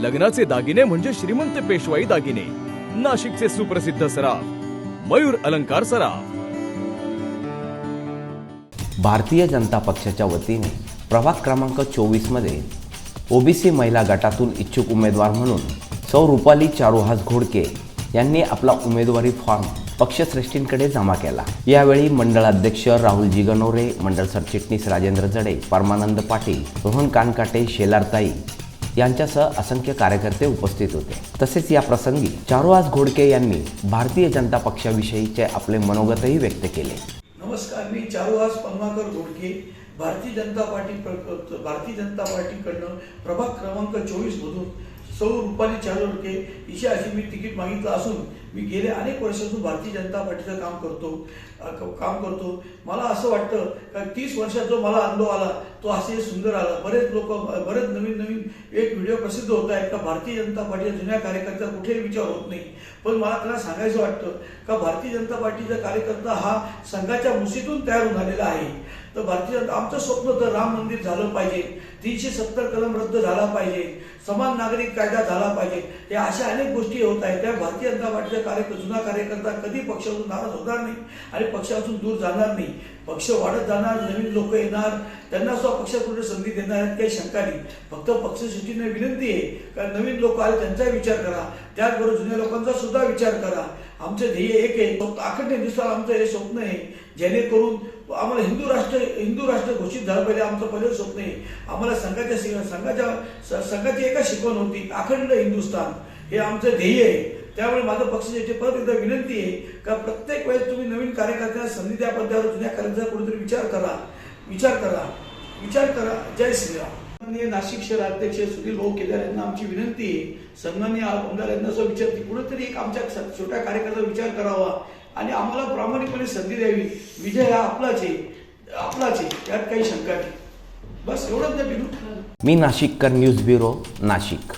लग्नाचे दागिने म्हणजे श्रीमंत पेशवाई दागिने. नाशिकचे सुप्रसिद्ध सराफ मयूर अलंकार सराफ. भारतीय जनता पक्षाच्या वतीने प्रभाग क्रमांक चोवीसमध्ये ओबीसी महिला गटातून इच्छुक उमेदवार म्हणून सौ रुपाली चारुहास घोडके यांनी आपला उमेदवारी फॉर्म पक्षश्रेष्ठींकडे जमा केला. यावेळी मंडळाध्यक्ष राहुल जिगनोरे मंडळ सरचिटणीस राजेंद्र जडे परमानंद पाटील रोहन कानकाटे शेलारताई यांच्यासह असंख्य कार्यकर्ते उपस्थित होते. तसेच या प्रसंगी चारुहास घोडके यांनी भारतीय जनता पक्षाविषयीचे आपले मनोगतही व्यक्त केले. नमस्कार मी चारुहास पन्माकर घोडके भारतीय जनता पार्टी भारतीय जनता पार्टीकडनं प्रभाग क्रमांक चोवीस मधून सौ रुपाली चारोरके हिची अशी मी तिकीट मागितलं असून मी गेले अनेक वर्षातून भारतीय जनता पार्टीचं काम करतो काम करतो. मला असं वाटतं का तीस वर्षात जो मला अनुभव आला तो असे सुंदर आला. बरेच लोक बरेच नवीन नवीन एक व्हिडिओ प्रसिद्ध होत. आहे का भारतीय जनता पार्टीच्या जुन्या कार्यकर्त्याचा कुठेही विचार होत नाही. पण मला त्यांना सांगायचं वाटतं का भारतीय जनता पार्टीचा कार्यकर्ता हा संघाच्या मुसीतून तयार होऊन आलेला आहे. तर भारतीय जनता आमचं स्वप्न तर राम मंदिर झालं पाहिजे. तीनशे सत्तर कलम रद्द झाला पाहिजे. समान नागरिक कायदा झाला पाहिजे. या अशा अनेक गोष्टी होत आहेत. त्या भारतीय जनता पार्टीचा कार्य जुना कार्यकर्ता कधी पक्षातून नाराज होणार नाही आणि पक्षातून दूर जाणार नाही. पक्ष वाढत जाणार नवीन लोक येणार. त्यांना सुद्धा पक्षापुढे संधी देणार आहेत. काही शंका नाही. फक्त पक्षश्रेष्ठीने विनंती आहे. का नवीन लोक आले त्यांचा विचार करा. त्याचबरोबर जुन्या लोकांचा सुद्धा विचार करा. आमचं ध्येय एक आहे. फक्त अखंड हिंदुस्थान आमचं हे स्वप्न आहे. जेणेकरून आम्हाला हिंदू राष्ट्र हिंदू राष्ट्र घोषित झालं पाहिजे आमचं पहिलं स्वप्न आहे. आम्हाला संघाच्या संघाच्या संघाची एकच शिकवण होती अखंड हिंदुस्थान. हे आमचं ध्येय आहे. त्यामुळे माझं पक्षाची परत एकदा विनंती आहे का प्रत्येक वेळेस तुम्ही नवीन कार्यकर्त्यांना संधी द्या पण जुन्या कार्यकर्त्यांचा कुठेतरी विचार करा. विचार करा. विचार करा. जय श्रीराम. माननीय नाशिक शहर अध्यक्ष सुनील भाऊ केदार यांना आमची विनंती आहे. सन्माननीय आमदार यांना असं विचारते कुठेतरी एक आमच्या छोट्या कार्यकर्त्याचा विचार करावा. आणि आम्हाला प्रामाणिकपणे संधी द्यावी. विजय हा आपलाच आहे. आपलाच आहे. त्यात काही शंका नाही. बस एवढंच ना मी नाशिककर न्यूज ब्युरो नाशिक.